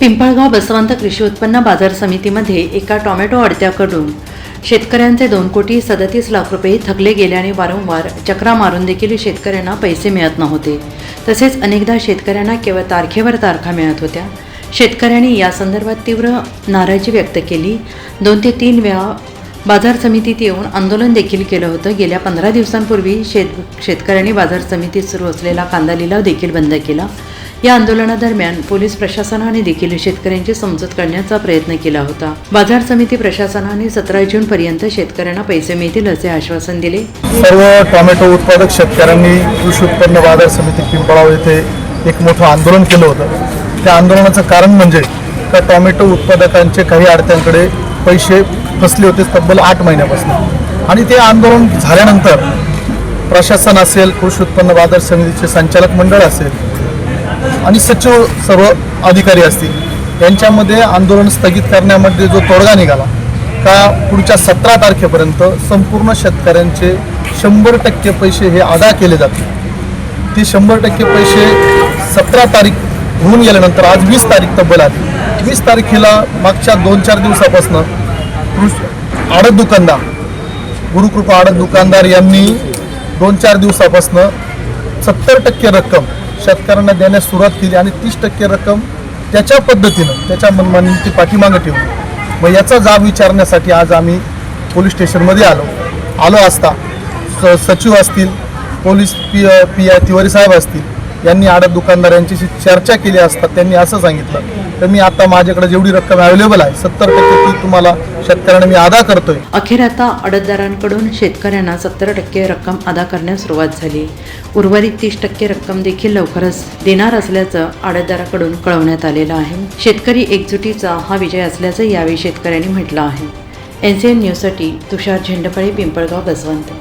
पिंपळगाव बसवंत कृषी उत्पन्न बाजार समितीमध्ये एका टोमॅटो अडत्याकडून शेतकऱ्यांचे दोन कोटी सदतीस लाख रुपये थकले गेल्याने वारंवार चक्रा मारून देखील शेतकऱ्यांना पैसे मिळत नव्हते. तसेच अनेकदा शेतकऱ्यांना केवळ तारखेवर तारखा मिळत होत्या. शेतकऱ्यांनी या संदर्भात तीव्र नाराजी व्यक्त केली. दोन ते तीन वेळा बाजार समितीत येऊन आंदोलन देखील केलं होतं. गेल्या पंधरा दिवसांपूर्वी शेत शेतकऱ्यांनी बाजार समितीत सुरू असलेला कांदा लिलाव देखील बंद केला. या आंदोलनादरम्यान पोलीस प्रशासनाने देखील शेतकऱ्यांची समजूत करण्याचा प्रयत्न केला होता. बाजार समिती प्रशासनाने सतरा जून पर्यंत शेतकऱ्यांना पैसे मिळतील असे आश्वासन दिले. सर्व टोमॅटो उत्पादक शेतकऱ्यांनी कृषी उत्पन्न बाजार समिती पिंपळाव येथे एक मोठं आंदोलन केलं होतं. त्या आंदोलनाचं कारण म्हणजे का टोमॅटो उत्पादकांचे काही अडत्यांकडे पैसे फसले होते तब्बल आठ महिन्यापासून. आणि ते आंदोलन झाल्यानंतर प्रशासन असेल कृषी उत्पन्न बाजार समितीचे संचालक मंडळ असेल आणि सचिव सर्व अधिकारी असतील यांच्यामध्ये आंदोलन स्थगित करण्यामध्ये जो तोडगा निघाला का पुढच्या सतरा तारखेपर्यंत संपूर्ण शेतकऱ्यांचे शंभर टक्के पैसे हे अदा केले जातील? ते शंभर टक्के पैसे सतरा तारीख होऊन गेल्यानंतर आज वीस तारीख तब्बल आली. वीस तारखेला मागच्या दोन चार दिवसापासून आडत दुकानदार गुरुकृपा आडत दुकानदार यांनी दोन चार दिवसापासून सत्तर टक्के रक्कम शेतकऱ्यांना देण्यास सुरुवात केली आणि तीस टक्के रक्कम त्याच्या पद्धतीनं त्याच्या मनमानीची पाठीमागं ठेवली. मग याचा जाब विचारण्यासाठी आज आम्ही पोलीस स्टेशनमध्ये आलो. आलो असता स सचिव असतील police P P I Tiwari साहेब असतील यांनी आडत दुकानदार यांच्याशी चर्चा केली असता त्यांनी असं सांगितलं तर मी आता माझ्याकडे जेवढी रक्कम अवेलेबल आहे सत्तर टक्के ती तुम्हाला शेतकऱ्यांना मी अदा करतोय. अखेर आता अडतदारांकडून शेतकऱ्यांना सत्तर टक्के रक्कम अदा करण्यास सुरुवात झाली. उर्वरित तीस टक्के रक्कम देखील लवकरच देणार असल्याचं अडतदाराकडून कळवण्यात आलेलं आहे. शेतकरी एकजुटीचा हा विजय असल्याचं यावेळी शेतकऱ्यांनी म्हटलं आहे. एन सी एन न्यूजसाठी तुषार झेंडपळे पिंपळगाव बसवंत.